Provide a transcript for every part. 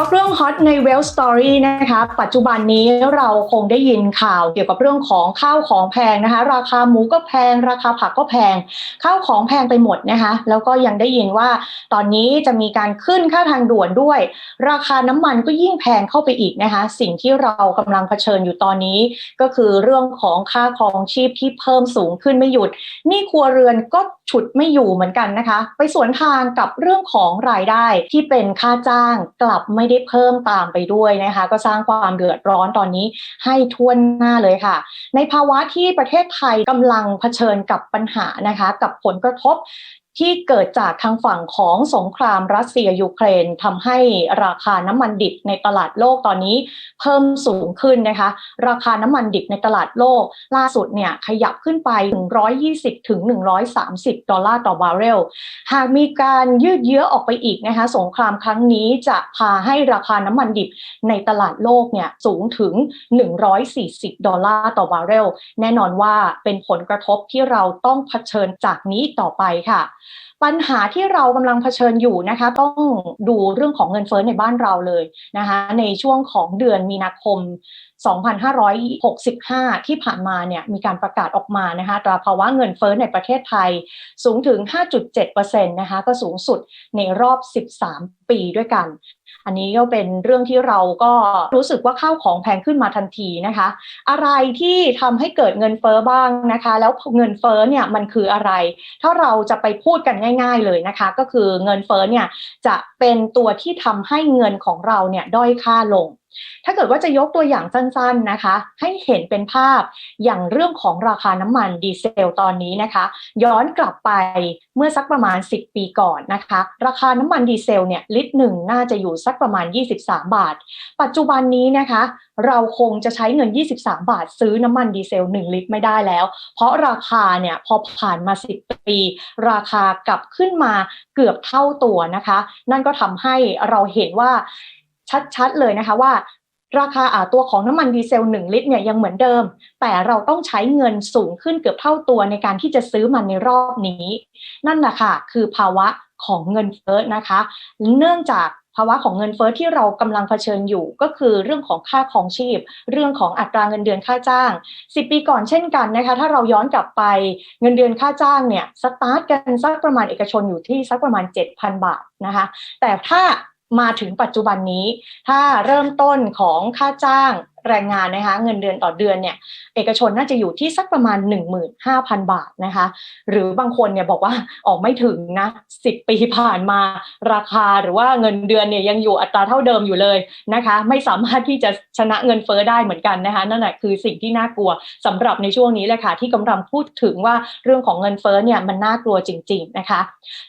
ท็อปเรื่องฮอตในเวลสตอรี่นะคะปัจจุบันนี้เราคงได้ยินข่าวเกี่ยวกับเรื่องของข้าวของแพงนะคะ ราคาหมูก็แพง ราคาผักก็แพง ข้าวของแพงไปหมดนะคะ แล้วก็ยังได้ยินว่าตอนนี้จะมีการขึ้นค่าทางด่วนด้วย ราคาน้ำมันก็ยิ่งแพงเข้าไปอีกนะคะ สิ่งที่เรากำลังเผชิญอยู่ตอนนี้ ก็คือเรื่องของค่าครองชีพที่เพิ่มสูงขึ้นไม่หยุด นี่ครัวเรือนก็ ฉุดไม่อยู่เหมือนกันนะคะ ไปสวนทางกับเรื่องของรายได้ที่เป็นค่าจ้างกลับไม่ได้เพิ่มตามไปด้วยนะคะ ก็สร้างความเดือดร้อนตอนนี้ให้ท่วนหน้าเลยค่ะ ในภาวะที่ประเทศไทยกำลังเผชิญกับปัญหานะคะ กับผลกระทบ ที่เกิดจากทางฝั่งของสงครามรัสเซียยูเครนทำให้ราคาน้ำมันดิบในตลาดโลกตอนนี้เพิ่มสูงขึ้นนะคะ ราคาน้ำมันดิบในตลาดโลก ล่าสุดเนี่ยขยับขึ้นไป 120 ถึง 130 ดอลลาร์ต่อบาร์เรล หากมีการยืดเยื้อออกไปอีกนะคะ สงครามครั้งนี้จะพาให้ราคาน้ำมันดิบในตลาดโลกเนี่ยสูงถึง 140 ดอลลาร์ต่อบาร์เรล แน่นอนว่าเป็นผลกระทบที่เราต้องเผชิญจากนี้ต่อไปค่ะปัญหาที่เรากำลังเผชิญอยู่นะคะ ต้องดูเรื่องของเงินเฟ้อในบ้านเราเลยนะคะ ในช่วงของเดือนมีนาคม 2565 ที่ผ่านมาเนี่ยมีการประกาศออกมานะคะตราภาวะเงินเฟ้อในประเทศไทยสูงถึง 5.7%นะคะก็สูงสุดในรอบ 13 ปีด้วยกัน อันนี้ก็เป็นเรื่องที่เราก็รู้สึกว่าข้าวของแพงขึ้นมาทันทีนะคะ อะไรที่ทำให้เกิดเงินเฟ้อบ้างนะคะ แล้วเงินเฟ้อเนี่ยมันคืออะไร ถ้าเราจะไปพูดกันง่าย ๆเลยนะคะ ก็คือเงินเฟ้อเนี่ยจะเป็นตัวที่ทำให้เงินของเราเนี่ยด้อยค่าลงถ้าเกิดว่าจะยกตัวอย่างสั้นๆนะคะ ให้เห็นเป็นภาพอย่างเรื่องของราคาน้ำมันดีเซลตอนนี้นะคะ ย้อนกลับไปเมื่อสักประมาณ 10 ปีก่อนนะคะ ราคาน้ำมันดีเซลเนี่ยลิตรหนึ่งน่าจะอยู่สักประมาณ 23 บาท ปัจจุบันนี้นะคะ เราคงจะใช้เงิน 23 บาท ซื้อน้ำมันดีเซล 1 ลิตรไม่ได้แล้ว เพราะราคาเนี่ยพอผ่านมา 10 ปี ราคากลับขึ้นมาเกือบเท่าตัวนะคะ นั่นก็ทำให้เราเห็นว่า ชัดๆเลยนะคะว่า ราคาตัวของน้ำมันดีเซล 1 ลิตรเนี่ยยังเหมือนเดิม แต่เราต้องใช้เงินสูงขึ้นเกือบเท่าตัวในการที่จะซื้อมันในรอบนี้ นั่นแหละค่ะคือภาวะของเงินเฟ้อนะคะ เนื่องจากภาวะของเงินเฟ้อที่เรากำลังเผชิญอยู่ก็คือเรื่องของค่าของชีพ เรื่องของอัตราเงินเดือนค่าจ้าง 10 ปีก่อนเช่นกันนะคะ ถ้าเราย้อนกลับไปเงินเดือนค่าจ้างเนี่ยสตาร์ทกันสักประมาณเอกชนอยู่ที่สักประมาณ 7,000 บาทนะคะ แต่ถ้า มาถึงปัจจุบันนี้ ถ้าเริ่มต้นของค่าจ้าง แรงงานนะคะเงินเดือนต่อเดือนเนี่ยเอกชนน่าจะอยู่ที่สักประมาณ 15,000 บาทนะคะ หรือบางคนเนี่ยบอกว่าออกไม่ถึงนะ10 ปีผ่านมาราคาหรือว่าเงินเดือนเนี่ยยังอยู่อัตราเท่าเดิมอยู่เลยนะคะ ไม่สามารถที่จะชนะเงินเฟ้อได้เหมือนกันนะคะนั่นแหละคือสิ่งที่น่ากลัวสำหรับในช่วงนี้แหละค่ะที่กำลังพูดถึงว่าเรื่องของเงินเฟ้อเนี่ยมันน่ากลัวจริง ๆนะคะ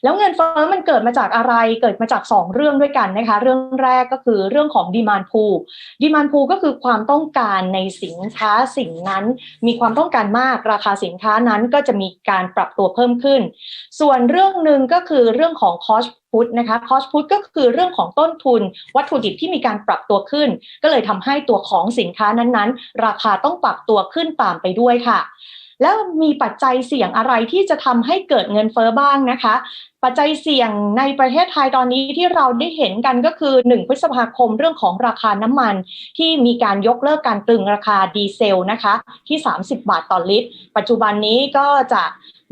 แล้วเงินเฟ้อมันเกิดมาจากอะไรเกิดมาจาก 2 เรื่องด้วยกันนะคะ เรื่องแรกก็คือเรื่องของดีมานพูดีมานพูก็คือความต้องการในสินค้าสิ่งนั้น มีความต้องการมากราคาสินค้านั้นก็จะมีการปรับตัวเพิ่มขึ้น ส่วนเรื่องหนึ่งก็คือเรื่องของคอสพุทนะคะคอสพุทก็คือเรื่องของต้นทุน วัตถุดิบที่มีการปรับตัวขึ้น ก็เลยทำให้ตัวของสินค้านั้นๆ ราคาต้องปรับตัวขึ้นตามไปด้วยค่ะ แล้วมีปัจจัยเสี่ยงอะไรที่จะทำให้เกิดเงินเฟอ้อบ้างนะคะ ปัจจัยเสี่ยงในประเทศไทยตอนนี้ที่เราได้เห็นกันก็คือ 1 พฤษภาคมเรื่องของราคาน้ำมัน ที่มีการยกเลิกการตรึงราคาดีเซลนะคะที่ 30 บาทต่อลิตร ปัจจุบันนี้ก็จะ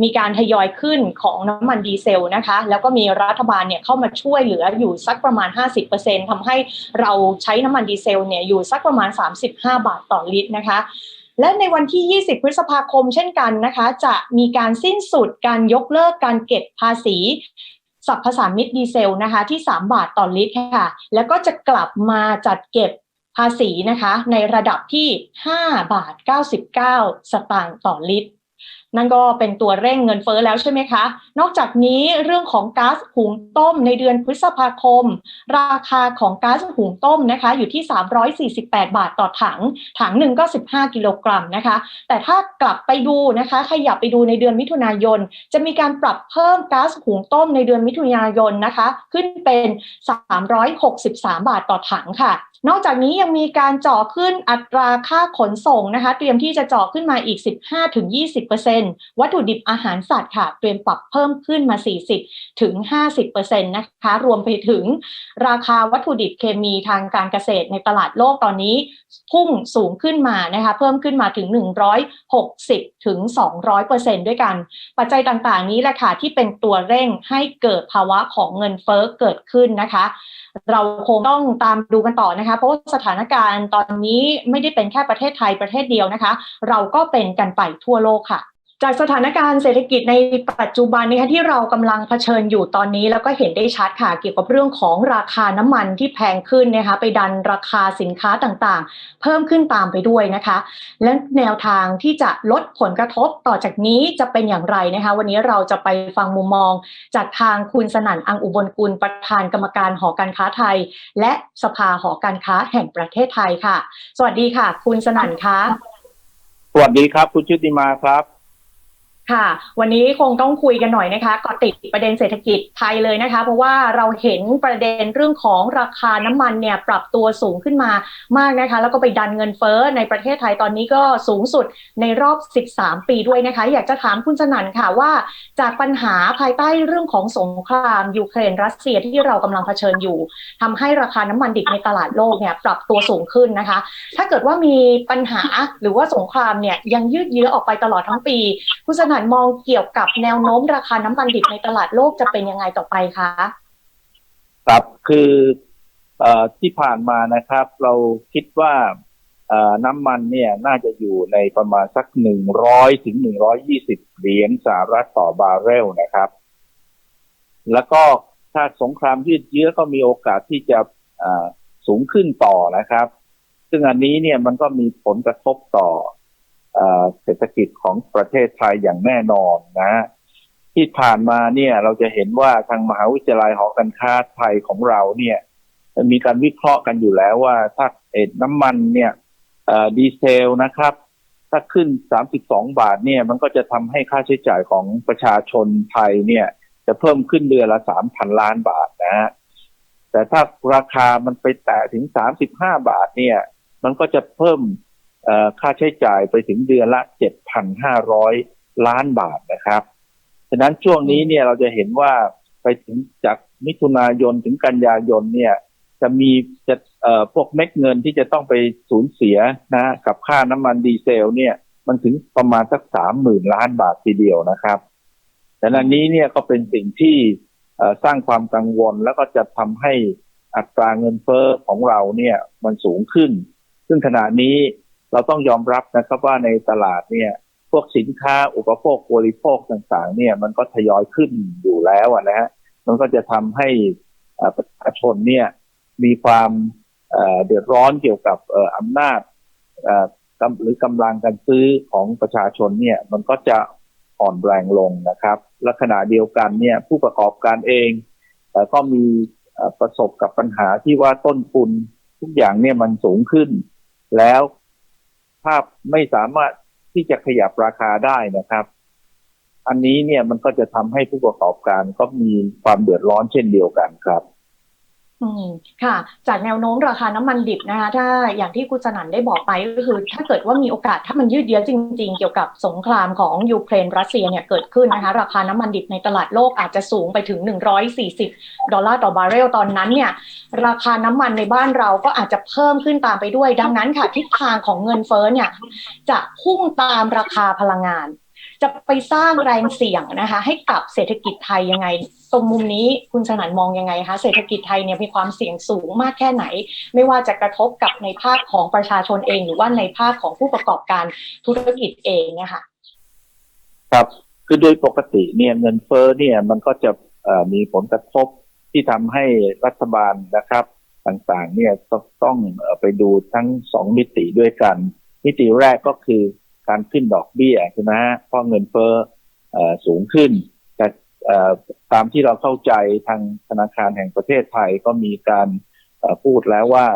มีการทยอยขึ้นของน้ำมันดีเซลนะคะ แล้วก็มีรัฐบาลเนี่ยเข้ามาช่วยเหลืออยู่สักประมาณ 50%ทำให้เราใช้น้ำมันดีเซลเนี่ยอยู่สักประมาณ 35 บาทต่อลิตรนะคะ และในวันที่ 20 พฤษภาคมเช่นกันนะคะ จะมีการสิ้นสุดการยกเลิกการเก็บภาษีสัพพสามิตดีเซลนะคะที่ 3 บาทต่อลิตรค่ะ แล้วก็จะกลับมาจัดเก็บภาษีนะคะในระดับที่ 5 บาท 99 สตางค์ต่อลิตร นั่นก็เป็นตัวเร่งเงินเฟ้อแล้วใช่ไหมคะ นอกจากนี้เรื่องของก๊าซหุงต้มในเดือนพฤษภาคม ราคาของก๊าซหุงต้มนะคะ อยู่ที่ 348 บาทต่อถัง ถังหนึ่งก็ 15 กิโลกรัมนะคะ แต่ถ้ากลับไปดูนะคะ ขยับไปดูในเดือนมิถุนายน จะมีการปรับเพิ่มก๊าซหุงต้มในเดือนมิถุนายนนะคะ ขึ้นเป็น 363 บาทต่อถังค่ะนอกจากนี้ยังมีการเจาะขึ้นอัตราค่าขนส่งนะคะ เตรียมที่จะเจาะขึ้นมาอีก 15-20%วัตถุดิบอาหารสัตว์ค่ะ เตรียมปรับเพิ่มขึ้นมา 40 ถึง 50%นะคะ รวมไปถึงราคาวัตถุดิบเคมีทางการเกษตรในตลาดโลกตอนนี้ พุ่งสูงขึ้นมานะคะ เพิ่มขึ้นมาถึง 160 ถึง 200%ด้วยกัน ปัจจัยต่างๆ นี้แหละค่ะที่เป็นตัวเร่งให้เกิดภาวะของเงินเฟ้อเกิดขึ้นนะคะ เราคงต้องตามดูกันต่อนะคะ เพราะว่าสถานการณ์ตอนนี้ไม่ได้เป็นแค่ประเทศไทยประเทศเดียวนะคะ เราก็เป็นกันไปทั่วโลกค่ะ จากสถานการณ์เศรษฐกิจในปัจจุบันนะคะที่เรากำลังเผชิญอยู่ตอนนี้ แล้วก็เห็นได้ชัดค่ะเกี่ยวกับเรื่องของราคาน้ำมันที่แพงขึ้นนะคะไปดันราคาสินค้าต่างๆ เพิ่มขึ้นตามไปด้วยนะคะ และแนวทางที่จะลดผลกระทบต่อจากนี้จะเป็นอย่างไรนะคะวันนี้เราจะไปฟังมุมมอง จากทางคุณสนั่นอังอุบลกุลประธานกรรมการหอการค้าไทย และสภาหอการค้าแห่งประเทศไทยค่ะ สวัสดีค่ะ คุณสนั่นคะสวัสดีครับ คุณชุติมาครับ ค่ะ วันนี้คงต้องคุยกันหน่อยนะคะกาะติดประเด็นเศรษฐกิจไทยเลยนะคะ เพราะว่าเราเห็นประเด็นเรื่องของราคาน้ำมันเนี่ยปรับตัวสูงขึ้นมามากนะคะ แล้วก็ไปดันเงินเฟ้อในประเทศไทยตอนนี้ก็สูงสุดในรอบ 13 ปีด้วยนะคะ อยากจะถามคุณสนั่นค่ะว่า จากปัญหาภายใต้เรื่องของสงครามยูเครนรัสเซียที่เรากำลังเผชิญอยู่ทำให้ราคาน้ำมันดิบในตลาดโลกเนี่ยปรับตัวสูงขึ้นนะคะ ถ้าเกิดว่ามีปัญหาหรือว่าสงครามเนี่ยยังยืดเยื้อออกไปตลอดทั้งปีคุณสนั่นมองเกี่ยวกับแนวโน้มราคาน้ำมันดิบในตลาดโลกจะเป็นยังไงต่อไปคะครับคืออที่ผ่านมานะครับ เราคิดว่าน้ำมันเนี่ยน่าจะอยู่ในประมาณสักหนึ่งร้อยถึงหนึ่งร้อยี่สิบเหรียญสหรัฐต่อบาร์เรลนะครับ แล้วก็ถ้าสงครามยืดเยื้อก็มีโอกาสที่จะสูงขึ้นต่อนะครับ ซึ่งอันนี้เนี่ยมันก็มีผลกระทบต่อ เศรษฐกิจของประเทศไทยอย่างแน่นอนนะ ที่ผ่านมาเนี่ยเราจะเห็นว่าทางมหาวิทยาลัยหอการค้าไทยของเราเนี่ยมีการวิเคราะห์กันอยู่แล้วว่าถ้าเอ็ดน้ำมันเนี่ยดีเซลนะครับ ถ้าขึ้น 32 บาทเนี่ยมันก็จะทำให้ค่าใช้จ่ายของประชาชนไทยเนี่ยจะเพิ่มขึ้นเดือนละ 3,000 ล้านบาทนะฮะแต่ถ้าราคามันไปแตะถึง 35 บาทเนี่ย มันก็จะเพิ่ม ค่าใช้จ่ายไปถึงเดือนละ 7,500 ล้านบาทนะครับฉะนั้นช่วงนี้เนี่ยเราจะเห็นว่าไปถึงจากมิถุนายนถึงกันยายนเนี่ยจะมีจะเอ่อพวกเม็ดเงินที่จะต้องไปสูญเสียนะกับค่าน้ำมันดีเซลเนี่ยมันถึงประมาณสักสามหมื่นล้านบาททีเดียวนะครับแต่อันนี้เนี่ยก็เป็นสิ่งที่สร้างความกังวลแล้วก็จะทำให้อัตราเงินเฟ้อของเราเนี่ยมันสูงขึ้น ซึ่งขณะนี้ เราต้องยอมรับนะครับว่าในตลาดเนี่ยพวกสินค้าอุปโภคบริโภคต่างๆ เนี่ยมันก็ทยอยขึ้นอยู่แล้วนะฮะมันก็จะทำให้ประชาชนเนี่ยมีความเดือดร้อนเกี่ยวกับอำนาจหรือกำลังการซื้อของประชาชนเนี่ยมันก็จะอ่อนแรงลงนะครับและขณะเดียวกันเนี่ยผู้ประกอบการเองก็มีประสบกับปัญหาที่ว่าต้นทุนทุกอย่างเนี่ยมันสูงขึ้น แล้ว ถ้าไม่สามารถที่จะขยับราคาได้นะครับ อันนี้เนี่ยมันก็จะทำให้ผู้ประกอบการก็มีความเดือดร้อนเช่นเดียวกันครับ อืมค่ะ จากแนวโน้มราคาน้ำมันดิบนะคะถ้าอย่างที่คุณสนั่นได้บอกไปก็คือ ถ้าเกิดว่ามีโอกาสถ้ามันยืดเยื้อจริง ๆ เกี่ยวกับสงครามของยูเครนรัสเซียเนี่ยเกิดขึ้นนะคะราคาน้ำมันดิบในตลาดโลกอาจจะสูงไปถึง 140 ดอลลาร์ต่อบาร์เรลตอนนั้นเนี่ยราคาน้ำมันในบ้านเราก็อาจจะเพิ่มขึ้นตามไปด้วย ดังนั้นค่ะทิศทางของเงินเฟ้อเนี่ยจะพุ่งตามราคาพลังงาน จะไปสร้างแรงเสี่ยงนะคะ ให้กับเศรษฐกิจไทยยังไง ตรงมุมนี้คุณสนั่นมองยังไงคะเศรษฐกิจไทยเนี่ยมีความเสี่ยงสูงมากแค่ไหน ไม่ว่าจะกระทบกับในภาคของประชาชนเอง หรือว่าในภาคของผู้ประกอบการธุรกิจเองเนี่ยค่ะครับคือโดยปกติเนี่ยเงินเฟ้อเนี่ยมันก็จะมีผลกระทบที่ทำให้รัฐบาลนะครับ ต่างๆเนี่ยต้องต้องไปดูทั้งสองมิติด้วยกัน มิติแรกก็คือ การขึ้นดอกเบี้ยใช่ไหมฮะเพราะเงินเฟ้อเอ่อสูงขึ้น แต่ตามที่เราเข้าใจทางธนาคารแห่งประเทศไทยก็มีการพูดแล้วว่า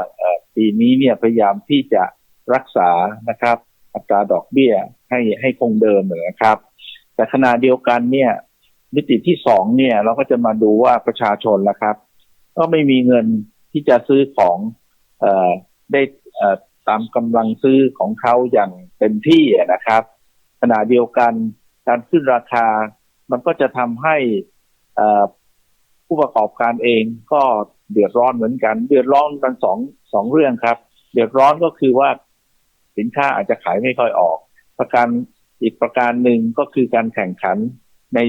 ปีนี้เนี่ยพยายามที่จะรักษานะครับ อัตราดอกเบี้ยให้ให้คงเดิมเหมือนะครับ แต่ขณะเดียวกันเนี่ยมิติที่สองเนี่ยเราก็จะมาดูว่าประชาชนละครับ ก็ไม่มีเงินที่จะซื้อของอได้อ่อ ตามกำลังซื้อของเขาอย่างเต็มที่นะครับ ขณะเดียวกันการขึ้นราคา มันก็จะทำให้ผู้ประกอบการเองก็เดือดร้อนเหมือนกัน เดือดร้อนกันสองสองเรื่องครับ เดือดร้อนก็คือว่าสินค้าอาจจะขายไม่ค่อยออก ประการอีกประการหนึ่งก็คือการแข่งขันใน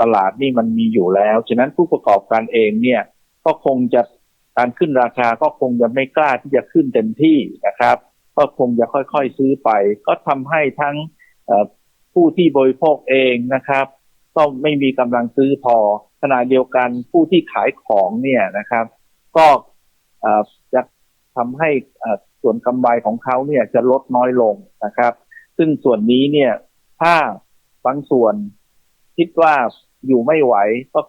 ตลาดนี่มันมีอยู่แล้ว ฉะนั้นผู้ประกอบการเองเนี่ยก็คงจะ การขึ้นราคาก็คงจะไม่กล้าที่จะขึ้นเต็มที่นะครับ ก็คงจะค่อยๆซื้อไป ก็ทำให้ทั้งผู้ที่บริโภคเองนะครับ ก็ไม่มีกำลังซื้อพอขณะเดียวกันผู้ที่ขายของเนี่ยนะครับ ก็จะทำให้ส่วนกำไรของเขาเนี่ยจะลดน้อยลงนะครับ ซึ่งส่วนนี้เนี่ยถ้าบางส่วนคิดว่าอยู่ไม่ไหวก็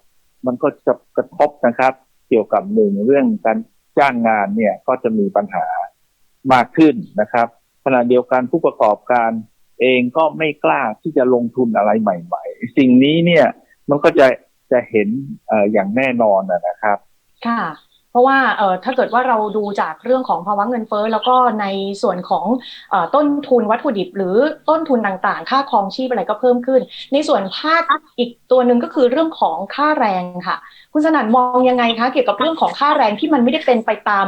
มันก็จะกระทบนะครับ เกี่ยวกับหนึ่งเรื่องการจ้างงานเนี่ยก็จะมีปัญหามากขึ้นนะครับขณะเดียวกันผู้ประกอบการเองก็ไม่กล้าที่จะลงทุนอะไรใหม่ ๆ สิ่งนี้เนี่ยมันก็จะจะเห็นออย่างแน่นอนนะครับ ค่ะ เพราะว่าเอ่อถ้าเกิดว่าเราดูจากเรื่องของภาวะเงินเฟ้อแล้วก็ในส่วนของเอ่อต้นทุนวัตถุดิบ หรือต้นทุนต่างๆ ค่าครองชีพอะไรก็เพิ่มขึ้น ในส่วนภาคอีกตัวหนึ่งก็คือเรื่องของค่าแรงค่ะ คุณสนั่นมองยังไงคะเกี่ยวกับเรื่องของค่าแรงที่มันไม่ได้เป็นไปตาม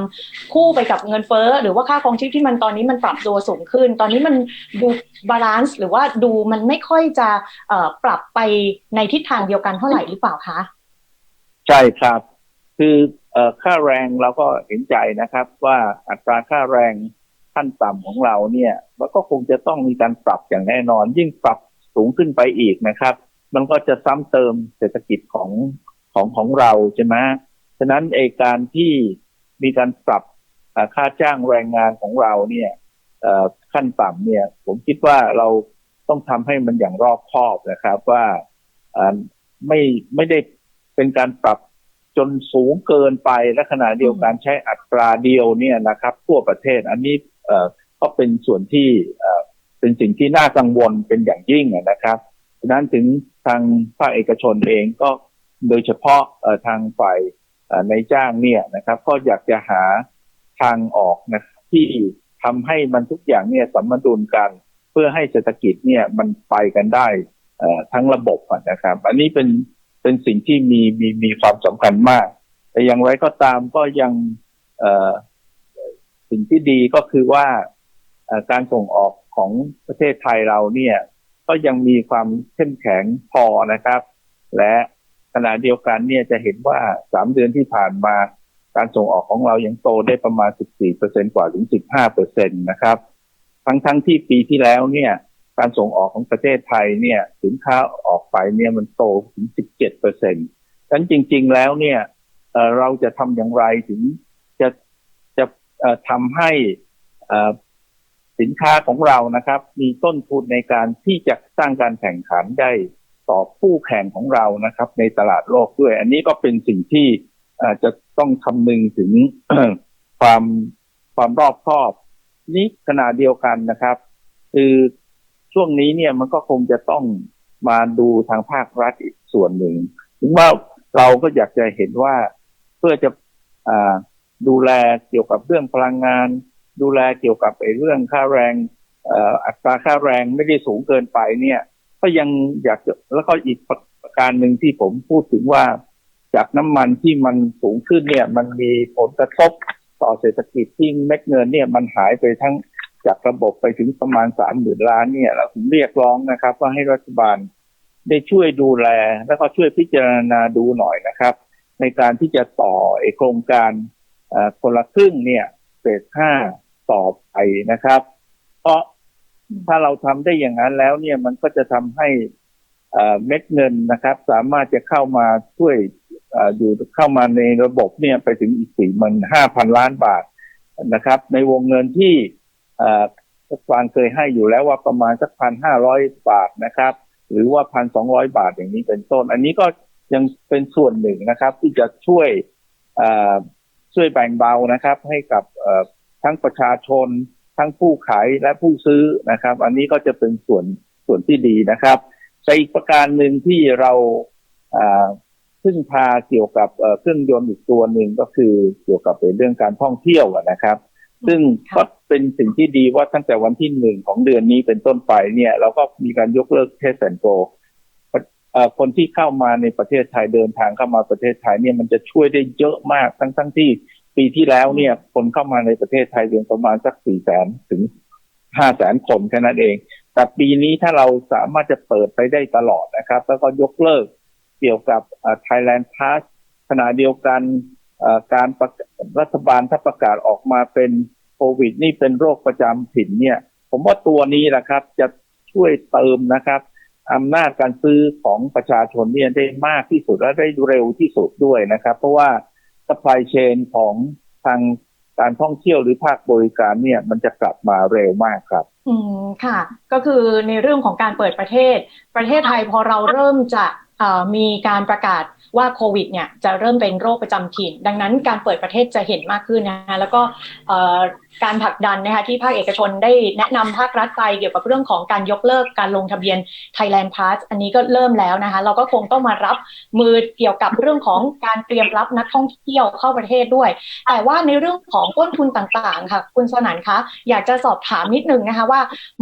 คู่ไปกับเงินเฟ้อหรือว่าค่าครองชีพที่มันตอนนี้มันปรับตัวสูงขึ้น ตอนนี้มันดูบาลานซ์หรือว่าดูมันไม่ค่อยจะเอ่อปรับไปในทิศทางเดียวกันเท่าไหร่หรือเปล่าคะใช่ครับ คือ ค่าแรงเราก็เห็นใจนะครับ ว่าอัตราค่าแรงขั้นต่ำของเราเนี่ยมันก็คงจะต้องมีการปรับอย่างแน่นอน ยิ่งปรับสูงขึ้นไปอีกนะครับ มันก็จะซ้ำเติมเศรษฐกิจของของของเราใช่ไหมฉะนั้นเอกการที่มีการปรับค่าจ้างแรงงานของเราเนี่ยเออขั้นต่ำเนี่ย ผมคิดว่าเราต้องทำให้มันอย่างรอบคอบนะครับว่าอ่าไม่ไม่ได้เป็นการปรับ จนสูงเกินไปและขณะเดียวกันใช้อัตราเดียวเนี่ยนะครับ ทั่วประเทศอันนี้เอ่อก็เป็นส่วนที่เอ่อเป็นสิ่งที่น่ากังวลเป็นอย่างยิ่งนะครับฉะนั้นถึงทางภาคเอกชนเองก็โดยเฉพาะเอ่อทางฝ่ายในจ้างเนี่ยนะครับ ก็อยากจะหาทางออกนะที่ทำให้มันทุกอย่างเนี่ยสมดุลกันเพื่อให้เศรษฐกิจเนี่ยมันไปกันได้ทั้งระบบนะครับ อันนี้เป็น เป็นสิ่งที่มีมีมีความสำคัญมาก แต่อย่างไรก็ตามก็ยังสิ่งที่ดีก็คือว่าการส่งออกของประเทศไทยเราเนี่ย ก็ยังมีความเข้มแข็งพอนะครับ และขณะเดียวกันเนี่ยจะเห็นว่าสามเดือนที่ผ่านมาการส่งออกของเรายังโตได้ประมาณ 14%กว่าถึง 15%นะครับ ทั้งทั้งที่ปีที่แล้วเนี่ย การส่งออกของประเทศไทยเนี่ยสินค้าออกไปเนี่ยมันโตถึง 17เปอร์เซ็นต์ฉะนั้นจริง ๆ แล้วเนี่ยเราจะทำอย่างไรถึงจะจะทำให้สินค้าของเรานะครับ มีต้นทุนในการที่จะสร้างการแข่งขันได้ต่อผู้แข่งของเรานะครับ ในตลาดโลกด้วย อันนี้ก็เป็นสิ่งที่จะต้องคำนึงถึงความความรอบคอบ นี้ขณะเดียวกันนะครับ คือ ช่วงนี้เนี่ยมันก็คงจะต้องมาดูทางภาครัฐอีกส่วนหนึ่งถึงว่าเราก็อยากจะเห็นว่าเพื่อจะอดูแลเกี่ยวกับเรื่องพลังงาน ดูแลเกี่ยวกับไอ้เรื่องค่าแรงอัตราค่าแรงไม่ได้สูงเกินไปเนี่ย ก็ยังอยากจะแล้วก็อีกประการหนึ่งที่ผมพูดถึงว่าจากน้ำมันที่มันสูงขึ้นเนี่ย มันมีผลกระทบต่อเศรษฐกิจที่เม็ดเงินเนี่ยมันหายไปทั้ง จากระบบไปถึงประมาณสามหมื่นล้านเนี่ยเราผมเรียกร้องนะครับ ว่าให้รัฐบาลได้ช่วยดูแล แล้วก็ช่วยพิจารณาดูหน่อยนะครับ ในการที่จะต่อโครงการคนละครึ่งเนี่ยเฟสห้าต่อไปนะครับ เพราะถ้าเราทำได้อย่างนั้นแล้วเนี่ยมันก็จะทำให้เม็ดเงินนะครับ สามารถจะเข้ามาช่วยอยู่เข้ามาในระบบเนี่ยไปถึงอีกสี่หมันห้าพันล้านบาทนะครับ ในวงเงินที่ เอ่อรัฐบาลเคยให้อยู่แล้วว่าประมาณสักพันห้าร้อยบาทนะครับ หรือว่าพันสองร้อยบาทอย่างนี้เป็นต้น อันนี้ก็ยังเป็นส่วนหนึ่งนะครับ ที่จะช่วยช่วยแบ่งเบานะครับ ให้กับทั้งประชาชน ทั้งผู้ขายและผู้ซื้อนะครับ อันนี้ก็จะเป็นส่วนส่วนที่ดีนะครับแต่อีกประการหนึ่งที่เราพึ่งพาเกี่ยวกับเครื่องยนต์อีกตัวหนึ่งก็คือเกี่ยวกับเรื่องการท่องเที่ยวนะครับ ซึ่งก็ เป็นสิ่งที่ดีว่าตั้งแต่วันที่หนึ่งของเดือนนี้เป็นต้นไปเนี่ย เราก็มีการยกเลิกเทสแอนโกคนที่เข้ามาในประเทศไทยเดินทางเข้ามาประเทศไทยเนี่ยมันจะช่วยได้เยอะมากทั้งทั้งที่ปีที่แล้วเนี่ย คนเข้ามาในประเทศไทยเพียงประมาณสักสี่แสนถึงห้าแสนคนแค่นั้นเอง แต่ปีนี้ถ้าเราสามารถจะเปิดไปได้ตลอดนะครับ แล้วก็ยกเลิกเกี่ยวกับอ่อ Thailand Pass ขณะเดียวกันอ่อการรัฐบาลถ้าประกาศออกมาเป็น โควิดนี่เป็นโรคประจำถิ่นเนี่ย ผมว่าตัวนี้แหละครับ จะช่วยเติมนะครับอำนาจการซื้อของประชาชนเนี่ยได้มากที่สุดและได้เร็วที่สุดด้วยนะครับ เพราะว่า supply chain ของทางการท่องเที่ยวหรือภาคบริการเนี่ยมันจะกลับมาเร็วมากครับ อืมค่ะ ก็คือในเรื่องของการเปิดประเทศ ประเทศไทยพอเราเริ่มจะมีการประกาศ ว่าโควิดเนี่ยจะเริ่มเป็นโรคประจำถิ่น ดังนั้นการเปิดประเทศจะเห็นมากขึ้นนะคะแล้วก็การผลักดันนะคะที่ภาคเอกชนได้แนะนำภาครัฐไปเกี่ยวกับเรื่องของการยกเลิกการลงทะเบียน Thailand Pass อันนี้ก็เริ่มแล้วนะคะเราก็คงต้องมารับมือเกี่ยวกับเรื่องของการเตรียมรับนักท่องเที่ยวเข้าประเทศด้วย แต่ว่าในเรื่องของต้นทุนต่างๆค่ะ คุณสนันคะอยากจะสอบถามนิดนึงนะคะว่า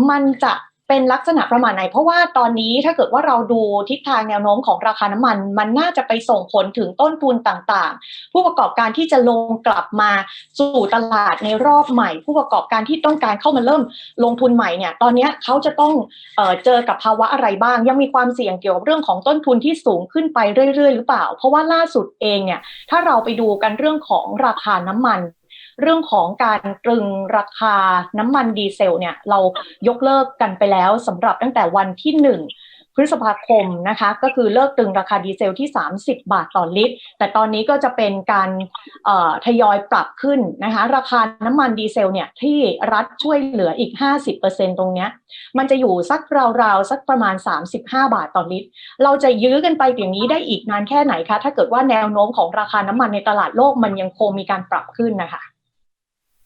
มันจะ เป็นลักษณะประมาณไหน เพราะว่าตอนนี้ถ้าเกิดว่าเราดูทิศทางแนวโน้มของราคาน้ำมัน มันน่าจะไปส่งผลถึงต้นทุนต่างๆ ผู้ประกอบการที่จะลงกลับมาสู่ตลาดในรอบใหม่ ผู้ประกอบการที่ต้องการเข้ามาเริ่มลงทุนใหม่เนี่ยตอนนี้เขาจะต้องเออเจอกับภาวะอะไรบ้าง ยังมีความเสี่ยงเกี่ยวกับเรื่องของต้นทุนที่สูงขึ้นไปเรื่อย ๆ หรือเปล่า เพราะว่าล่าสุดเองเนี่ยถ้าเราไปดูกันเรื่องของราคาน้ำมัน เรื่องของการตรึงราคาน้ำมันดีเซลเนี่ยเรายกเลิกกันไปแล้วสำหรับตั้งแต่วันที่หนึ่งพฤษภาคมนะคะก็คือเลิกตรึงราคาดีเซลที่ 30 บาทต่อลิตร แต่ตอนนี้ก็จะเป็นการทยอยปรับขึ้นนะคะราคาน้ำมันดีเซลเนี่ยที่รัฐช่วยเหลืออีก 50%ตรงเนี้ยมันจะอยู่สักราวๆ สักประมาณ 35 บาทต่อลิตร เราจะยื้อกันไปอย่างนี้ได้อีกนานแค่ไหนคะ ถ้าเกิดว่าแนวโน้มของราคาน้ำมันในตลาดโลกมันยังคงมีการปรับขึ้นนะคะ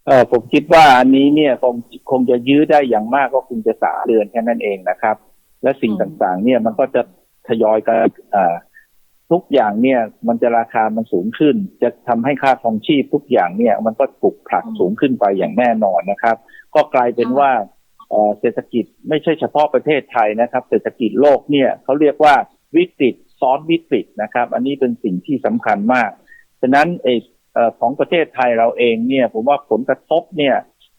เออผมคิดว่าอันนี้เนี่ยคงคงจะยื้อได้อย่างมากก็คงจะสามเดือนแค่นั้นเองนะครับ และสิ่งอืมต่างๆ เนี่ยมันก็จะทยอยกันอ่าทุกอย่างเนี่ย มันจะราคามันสูงขึ้น จะทำให้ค่าครองชีพทุกอย่างเนี่ย มันก็ถูกผลักสูงขึ้นไปอย่างแน่นอนนะครับ ก็กลายเป็นว่าเอ่อเศรษฐกิจไม่ใช่เฉพาะประเทศไทยนะครับ เศรษฐกิจโลกเนี่ยเขาเรียกว่าวิกฤตซ้อนวิกฤตนะครับ อันนี้เป็นสิ่งที่สำคัญมากฉะนั้นเออเอ่อ ของประเทศไทยเราเองเนี่ย ผมว่าผลกระทบเนี่ย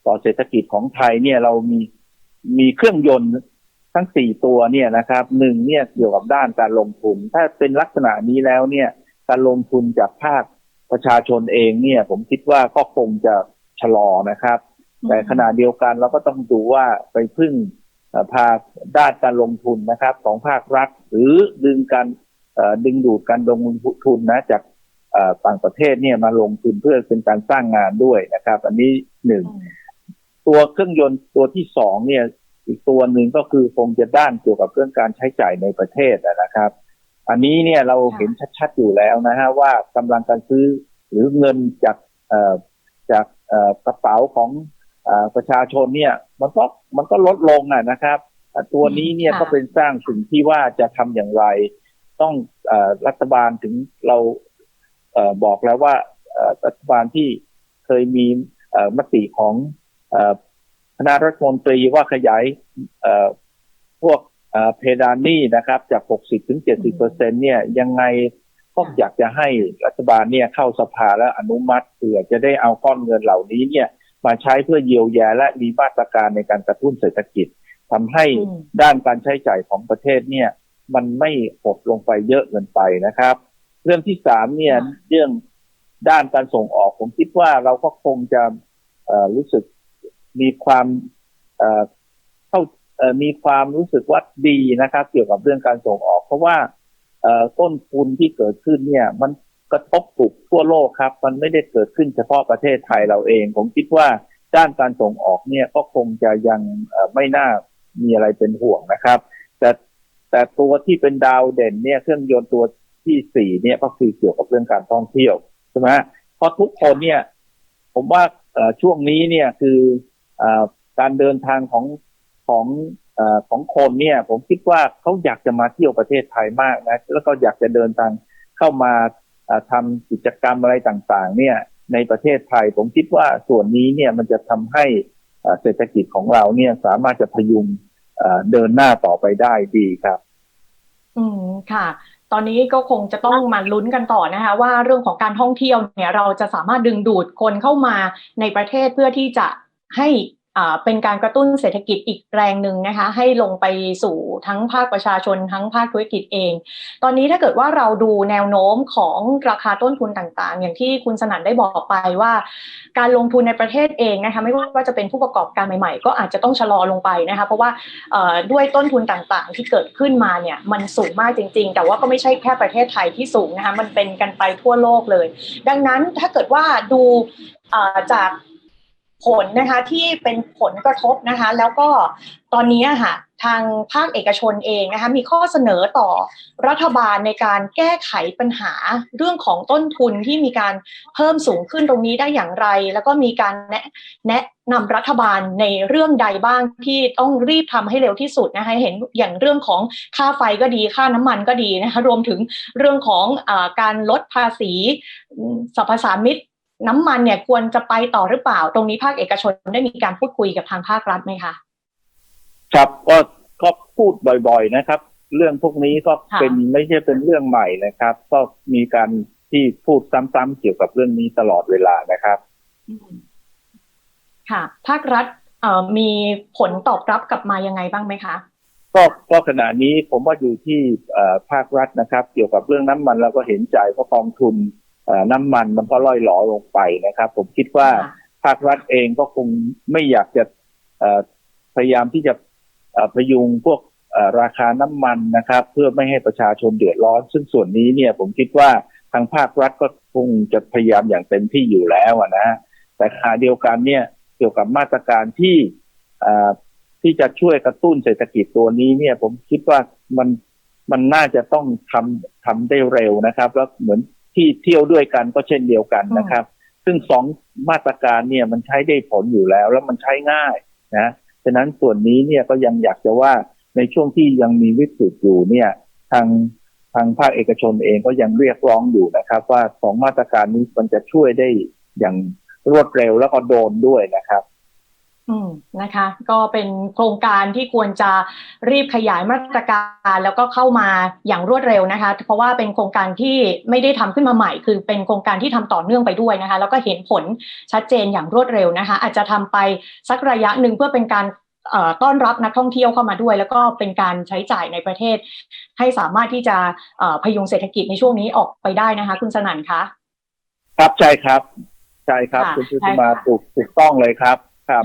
ต่อเศรษฐกิจของไทยเนี่ยเรามีมีเครื่องยนต์ทั้งสี่ตัวเนี่ยนะครับหนึ่งเนี่ยเกี่ยวกับด้านการลงทุน ถ้าเป็นลักษณะนี้แล้วเนี่ย การลงทุนจากภาคประชาชนเองเนี่ย ผมคิดว่าก็คงจะชะลอนะครับ แต่ขณะเดียวกันเราก็ต้องดูว่าไปพึ่งภาคด้านการลงทุนนะครับ ของภาครัฐ หรือดึงการดึงดูดการลงทุนนะจาก ต่างประเทศเนี่ยมาลงทุนเพื่อเป็นการสร้างงานด้วยนะครับ อันนี้หนึ่งตัวเครื่องยนต์ตัวที่สองเนี่ย อีกตัวหนึ่งก็คือคงจะด้านเกี่ยวกับเรื่องการใช้จ่ายในประเทศนะครับ อันนี้เนี่ยเราเห็นชัดๆอยู่แล้วนะฮะว่ากำลังการซื้อหรือเงินจากเอ่อจากเอ่อกระเป๋าของเอ่อประชาชนเนี่ย มันก็มันก็ลดลงอะนะครับอะตัวนี้เนี่ยค่ะก็เป็นสร้างสิ่งที่ว่าจะทำอย่างไร ต้องเอ่อรัฐบาลถึงเราเอ่อ บอกแล้วว่าเอ่อรัฐบาลที่เคยมีเอ่อมติของเอ่อคณะรัฐมนตรีว่าขยายเอ่อพวกเอ่อเพดานหนี้นะครับ จาก 60 ถึง 70เปอร์เซ็นเนี่ยยังไงก็อยากจะให้รัฐบาลเนี่ยเข้าสภาและอนุมัติเพื่อจะได้เอาก้อนเงินเหล่านี้เนี่ยมาใช้เพื่อเยียวยาและมีมาตรการในการกระตุ้นเศรษฐกิจทำให้อืมด้านการใช้จ่ายของประเทศเนี่ยมันไม่หดลงไปเยอะเกินไปนะครับ เรื่องที่สามเนี่ยค่ะเรื่องด้านการส่งออก ผมคิดว่าเราก็คงจะเอ่อรู้สึกมีความเอ่อเข้าเอ่อมีความรู้สึกว่าดีนะครับ เกี่ยวกับเรื่องการส่งออก เพราะว่าเอ่อต้นทุนที่เกิดขึ้นเนี่ย มันกระทบถูกทั่วโลกครับ มันไม่ได้เกิดขึ้นเฉพาะประเทศไทยเราเอง ผมคิดว่าด้านการส่งออกเนี่ยก็คงจะยังเอ่อไม่น่ามีอะไรเป็นห่วงนะครับ แต่แต่ตัวที่เป็นดาวเด่นเนี่ยเครื่องยนต์ตัว ที่สี่เนี่ยก็คือเกี่ยวกับเรื่องการท่องเที่ยวใช่ไหมเพราะทุกคนเนี่ย ผมว่าช่วงนี้เนี่ยคืออการเดินทางของของอของคนเนี่ย ผมคิดว่าเขาอยากจะมาเที่ยวประเทศไทยมากนะแล้วก็อยากจะเดินทางเข้ามาเอ่อทำกิจกรรมอะไรต่างๆ เนี่ย ในประเทศไทย ผมคิดว่าส่วนนี้เนี่ยมันจะทำให้เศรษฐกิจของเราเนี่ยสามารถจะพยุงเดินหน้าต่อไปได้ดีครับ อืมค่ะ ตอนนี้ก็คงจะต้องมาลุ้นกันต่อนะคะ ว่าเรื่องของการท่องเที่ยวเนี่ยเราจะสามารถดึงดูดคนเข้ามาในประเทศเพื่อที่จะให้ เป็นการกระตุ้นเศรษฐกิจอีกแรงหนึ่งนะคะให้ลงไปสู่ทั้งภาคประชาชนทั้งภาคธุรกิจเอง ตอนนี้ถ้าเกิดว่าเราดูแนวโน้มของราคาต้นทุนต่างๆ อย่างที่คุณสนั่นได้บอกไปว่า การลงทุนในประเทศเองนะคะไม่ว่าจะเป็นผู้ประกอบการใหม่ ๆ ก็อาจจะต้องชะลอลงไปนะคะเพราะว่าด้วยต้นทุนต่างๆ ที่เกิดขึ้นมาเนี่ยมันสูงมากจริง ๆ แต่ว่าก็ไม่ใช่แค่ประเทศไทยที่สูงนะคะมันเป็นกันไปทั่วโลกเลย ดังนั้นถ้าเกิดว่าดูจาก ผลนะคะที่เป็นผลกระทบนะคะ แล้วก็ตอนนี้ค่ะทางภาคเอกชนเองนะคะมีข้อเสนอต่อรัฐบาลในการแก้ไขปัญหาเรื่องของต้นทุนที่มีการเพิ่มสูงขึ้นตรงนี้ได้อย่างไร แล้วก็มีการแนะแนะนำรัฐบาลในเรื่องใดบ้างที่ต้องรีบทำให้เร็วที่สุดนะคะเห็นอย่างเรื่องของค่าไฟก็ดีค่าน้ำมันก็ดีนะคะรวมถึงเรื่องของอการลดภาษีสรรพสามิต น้ำมันเนี่ยควรจะไปต่อหรือเปล่า ตรงนี้ภาคเอกชนได้มีการพูดคุยกับทางภาครัฐไหมคะ ครับก็ก็พูดบ่อย ๆนะครับ เรื่องพวกนี้ก็ค่ะเป็นไม่ใช่เป็นเรื่องใหม่นะครับ ก็มีการที่พูดซ้ำๆเกี่ยวกับเรื่องนี้ตลอดเวลานะครับอืมค่ะ ภาครัฐเอ่อมีผลตอบรับกลับมายังไงบ้างไหมคะก็ก็ขณะนี้ผมว่าอยู่ที่เอ่อภาครัฐนะครับ เกี่ยวกับเรื่องน้ำมันเราก็เห็นใจเพราะกองทุนเอ่อ น้ำมันมันก็ล่อยหลอลงไปนะครับ ผมคิดว่าค่ะภาครัฐเองก็คงไม่อยากจะเอ่อพยายามที่จะเอ่อพยุงพวกเอ่อราคาน้ำมันนะครับ เพื่อไม่ให้ประชาชนเดือดร้อน ซึ่งส่วนนี้เนี่ยผมคิดว่าทางภาครัฐก็คงจะพยายามอย่างเต็มที่อยู่แล้วอะนะแต่ขณะเดียวกันเนี่ยเกี่ยวกับมาตรการที่เอ่อที่จะช่วยกระตุ้นเศรษฐกิจตัวนี้เนี่ย ผมคิดว่ามันมันน่าจะต้องทำทำได้เร็วนะครับ แล้วเหมือน ที่เที่ยวด้วยกันก็เช่นเดียวกันนะครับ ซึ่งสองมาตรการเนี่ยมันใช้ได้ผลอยู่แล้ว แล้วมันใช้ง่ายนะฉะนั้นส่วนนี้เนี่ยก็ยังอยากจะว่าในช่วงที่ยังมีวิกฤตอยู่เนี่ยทางทางภาคเอกชนเองก็ยังเรียกร้องอยู่นะครับ ว่าสองมาตรการนี้มันจะช่วยได้อย่างรวดเร็วแล้วก็โดนด้วยนะครับ อืมนะคะ ก็เป็นโครงการที่ควรจะรีบขยายมาตรการแล้วก็เข้ามาอย่างรวดเร็วนะคะ เพราะว่าเป็นโครงการที่ไม่ได้ทำขึ้นมาใหม่ คือเป็นโครงการที่ทำต่อเนื่องไปด้วยนะคะ แล้วก็เห็นผลชัดเจนอย่างรวดเร็วนะคะ อาจจะทำไปสักระยะหนึ่งเพื่อเป็นการเอ่อต้อนรับนักท่องเที่ยวเข้ามาด้วย แล้วก็เป็นการใช้จ่ายในประเทศ ให้สามารถที่จะเอ่อพยุงเศรษฐกิจในช่วงนี้ออกไปได้นะคะ คุณสนั่นคะครับใช่ครับ ใช่ครับค่ะคุณชุใช่ติมาค่ะถูกถูกต้องเลยครับครับ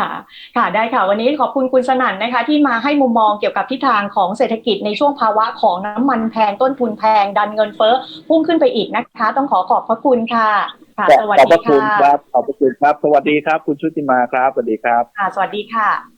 ค่ะค่ะได้ค่ะ วันนี้ขอบคุณคุณสนั่นนะคะ ที่มาให้มุมมองเกี่ยวกับทิศทางของเศรษฐกิจในช่วงภาวะของน้ำมันแพงต้นทุนแพง ดันเงินเฟ้อพุ่งขึ้นไปอีกนะคะ ต้องขอขอบพระคุณค่ะค่ะสวัสขอบพดีระคุณค่ะครับ ขอบพระคุณครับ สวัสดีครับ คุณชุติมาครับ สวัสดีครับค่ะสวัสดีค่ะ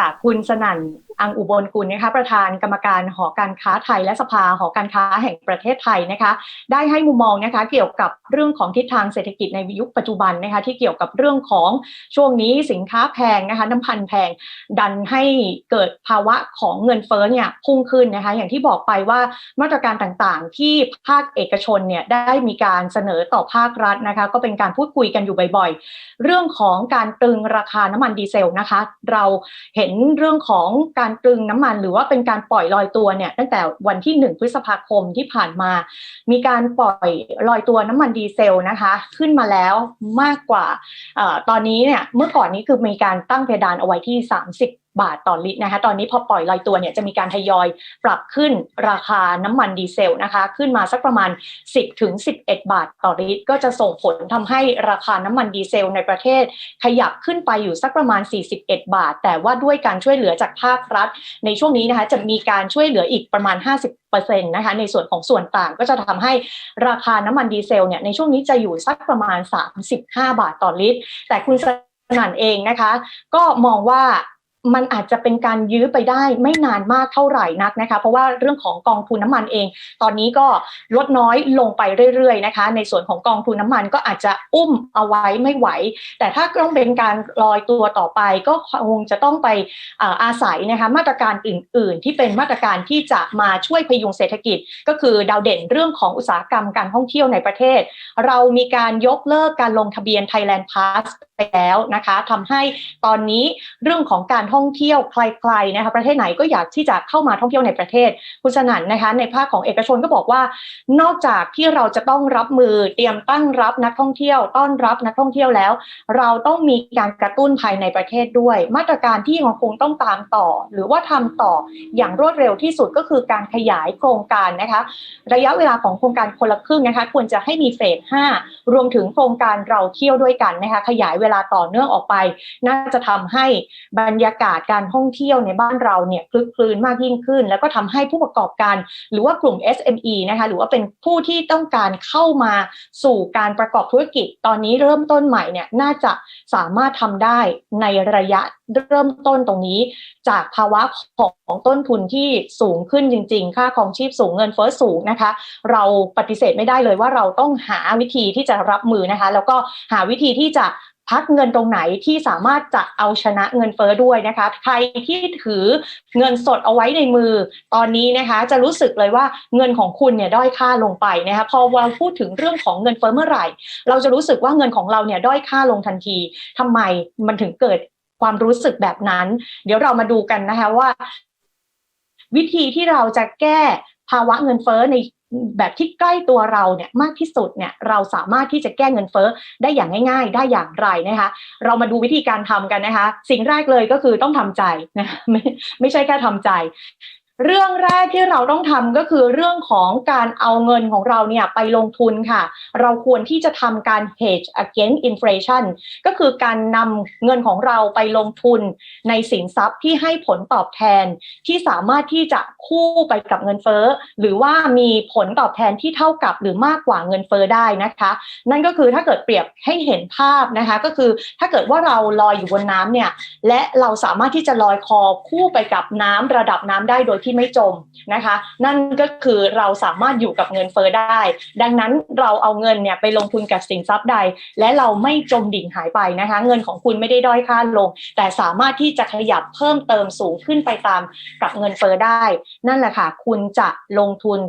ค่ะ คุณสนั่นอังอุบลกุลนะคะประธานกรรมการหอการค้าไทยและสภาหอการค้าแห่งประเทศไทยนะคะ ได้ให้มุมมองนะคะเกี่ยวกับเรื่องของทิศทางเศรษฐกิจในยุคปัจจุบันนะคะที่เกี่ยวกับเรื่องของช่วงนี้สินค้าแพงนะคะน้ำพันแพงดันให้เกิดภาวะของเงินเฟ้อเนี่ยพุ่งขึ้นนะคะอย่างที่บอกไปว่ามาตรการต่างๆ ที่ภาคเอกชนเนี่ยได้มีการเสนอต่อภาครัฐนะคะก็เป็นการพูดคุยกันอยู่บ่อยๆ เรื่องของการตรึงราคาน้ำมันดีเซลนะคะ เราเห็นเรื่องของการตรึงน้ำมัน หรือว่าเป็นการปล่อยลอยตัวเนี่ยตั้งแต่วันที่ 1 พฤษภาคมที่ผ่านมา มีการปล่อยลอยตัวน้ำมันดีเซลนะคะ ขึ้นมาแล้วมากกว่าอตอนนี้เนี่ยเมื่อก่อนนี้คือมีการตั้งเพดานเอาไว้ที่ 30 บาทต่อลิตรนะคะ ตอนนี้พอปล่อยลอยตัวเนี่ยจะมีการทยอยปรับขึ้นราคาน้ำมันดีเซลนะคะ ขึ้นมาสักประมาณ 10ถึง11 บาทต่อลิตร ก็จะส่งผลทำให้ราคาน้ำมันดีเซลในประเทศ ขยับขึ้นไปอยู่สักประมาณ 41 บาท แต่ว่าด้วยการช่วยเหลือจากภาครัฐ ในช่วงนี้นะคะจะมีการช่วยเหลืออีกประมาณ 50%นต์นะคะในส่วนของส่วนต่างก็จะทำให้ราคาน้ำมันดีเซลเนี่ยในช่วงนี้จะอยู่สักประมาณ 35 บาทต่อลิตร แต่คุณสนั่นเองนะคะ ก็มองว่า มันอาจจะเป็นการยื้อไปได้ไม่นานมากเท่าไหร่นักนะคะ เพราะว่าเรื่องของกองทุนน้ำมันเอง ตอนนี้ก็ลดน้อยลงไปเรื่อยๆนะคะ ในส่วนของกองทุนน้ำมันก็อาจจะอุ้มเอาไว้ไม่ไหว แต่ถ้าต้องเป็นการลอยตัวต่อไป ก็คงจะต้องไปอาอาศัยนะคะมาตรการอื่น ๆ ที่เป็นมาตรการที่จะมาช่วยพยุงเศรษฐกิจ ก็คือดาวเด่นเรื่องของอุตสาหกรรมการท่องเที่ยวในประเทศ เรามีการยกเลิกการลงทะเบียน Thailand Pass ไปแล้วนะคะทำให้ตอนนี้เรื่องของการท่องเที่ยวใครๆนะคะประเทศไหนก็อยากที่จะเข้ามาท่องเที่ยวในประเทศคุณสนั่นนะคะ ในภาคของเอกชนก็บอกว่า นอกจากที่เราจะต้องรับมือเตรียมตั้งรับนักท่องเที่ยว ต้อนรับนักท่องเที่ยวแล้ว เราต้องมีการกระตุ้นภายในประเทศด้วย มาตรการที่ยังคงต้องตามต่อ หรือว่าทำต่ออย่างรวดเร็วที่สุดก็คือการขยายโครงการนะคะระยะเวลาของโครงการคนละครึ่งนะคะควรจะให้มีเฟส 5 รวมถึงโครงการเราเที่ยวด้วยกันนะคะขยายเวลาต่อเนื่องออกไป น่าจะทำให้บรรยากาศการท่องเที่ยวในบ้านเราเนี่ยคลึกคลื้นมากยิ่งขึ้น แล้วก็ทำให้ผู้ประกอบการ หรือว่ากลุ่ม SME นะคะหรือว่าเป็นผู้ที่ต้องการเข้ามาสู่การประกอบธุรกิจ ตอนนี้เริ่มต้นใหม่เนี่ยน่าจะสามารถทำได้ในระยะเริ่มต้นตรงนี้ จากภาวะของต้นทุนที่สูงขึ้นจริง ๆ ค่าครองชีพสูงเงินเฟ้อสูงนะคะ เราปฏิเสธไม่ได้เลยว่าเราต้องหาวิธีที่จะรับมือนะคะ แล้วก็หาวิธีที่จะ พักเงินตรงไหนที่สามารถจะเอาชนะเงินเฟ้อด้วยนะคะ ใครที่ถือเงินสดเอาไว้ในมือ ตอนนี้นะคะ จะรู้สึกเลยว่าเงินของคุณเนี่ยด้อยค่าลงไปนะคะพอเราพูดถึงเรื่องของเงินเฟ้อเมื่อไหร่ เราจะรู้สึกว่าเงินของเราเนี่ยด้อยค่าลงทันทีทำไมมันถึงเกิดความรู้สึกแบบนั้น เดี๋ยวเรามาดูกันนะคะว่า วิธีที่เราจะแก้ภาวะเงินเฟ้อใน แบบที่ใกล้ตัวเราเนี่ยมากที่สุดเนี่ยเราสามารถที่จะแก้เงินเฟ้อได้อย่างง่าย ๆ ได้อย่างไรนะคะ เรามาดูวิธีการทำกันนะคะ สิ่งแรกเลยก็คือต้องทำใจนะไม่ไม่ใช่แค่ทำใจ เรื่องแรกที่เราต้องทำก็คือเรื่องของการเอาเงินของเราเนี่ยไปลงทุนค่ะ เราควรที่จะทำการ hedge against inflation ก็คือการนำเงินของเราไปลงทุนในสินทรัพย์ที่ให้ผลตอบแทนที่สามารถที่จะคู่ไปกับเงินเฟ้อ หรือว่ามีผลตอบแทนที่เท่ากับหรือมากกว่าเงินเฟ้อได้นะคะ นั่นก็คือถ้าเกิดเปรียบให้เห็นภาพนะคะ ก็คือถ้าเกิดว่าเราลอยอยู่บนน้ำเนี่ยและเราสามารถที่จะลอยคอคู่ไปกับน้ำระดับน้ำได้โดยที่ไม่จมนะคะ นั่นก็คือเราสามารถอยู่กับเงินเฟ้อได้ ดังนั้นเราเอาเงินเนี่ยไปลงทุนกับสินทรัพย์ใด และเราไม่จมดิ่งหายไปนะคะ เงินของคุณไม่ได้ด้อยค่าลง แต่สามารถที่จะขยับเพิ่มเติมสูงขึ้นไปตามกับเงินเฟ้อได้ นั่นแหละค่ะ คุณจะลงทุน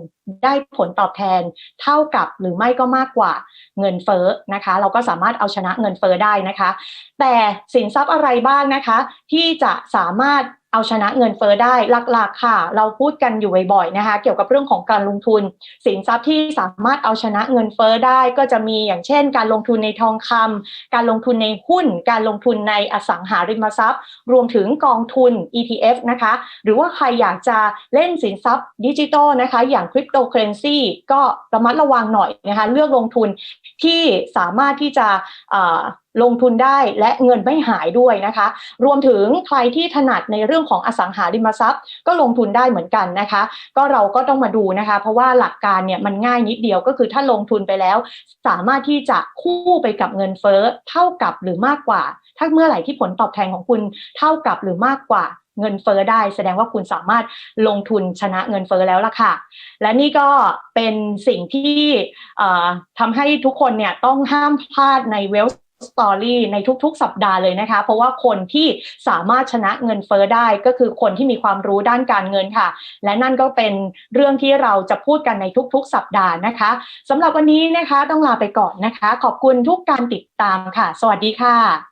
ได้ผลตอบแทนเท่ากับหรือไม่ก็มากกว่าเงินเฟ้อนะคะ เราก็สามารถเอาชนะเงินเฟ้อได้นะคะ แต่สินทรัพย์อะไรบ้างนะคะ ที่จะสามารถเอาชนะเงินเฟ้อได้หลักๆค่ะ เราพูดกันอยู่บ่อยๆนะคะ เกี่ยวกับเรื่องของการลงทุน สินทรัพย์ที่สามารถเอาชนะเงินเฟ้อได้ ก็จะมีอย่างเช่น การลงทุนในทองคำการลงทุนในหุ้น การลงทุนในอสังหาริมทรัพย์ รวมถึงกองทุน ETF นะคะ หรือว่าใครอยากจะเล่นสินทรัพย์ดิจิตอลนะคะ อย่างคริปโตเคอเรนซีก็ระมัดระวังหน่อยนะคะเลือกลงทุนที่สามารถที่จะลงทุนได้และเงินไม่หายด้วยนะคะ รวมถึงใครที่ถนัดในเรื่องของอสังหาริมทรัพย์ ก็ลงทุนได้เหมือนกันนะคะ ก็เราก็ต้องมาดูนะคะ เพราะว่าหลักการเนี่ยมันง่ายนิดเดียวก็คือถ้าลงทุนไปแล้ว สามารถที่จะคู่ไปกับเงินเฟ้อเท่ากับหรือมากกว่า ถ้าเมื่อไหร่ที่ผลตอบแทนของคุณเท่ากับหรือมากกว่า เงินเฟอ้อได้ แสดงว่าคุณสามารถลงทุนชนะเงินเฟอ้อแล้วล่ะค่ะ และนี่ก็เป็นสิ่งที่ทำให้ทุกคนเนี่ยต้องห้ามพลาดในเวลสตอรี่ในทุกๆ สัปดาห์เลยนะคะ เพราะว่าคนที่สามารถชนะเงินเฟอ้อได้ก็คือคนที่มีความรู้ด้านการเงินค่ะ และนั่นก็เป็นเรื่องที่เราจะพูดกันในทุกๆ สัปดาห์นะคะสำหรับวันนี้นะคะต้องลาไปก่อนนะคะ ขอบคุณทุกการติดตามค่ะ สวัสดีค่ะ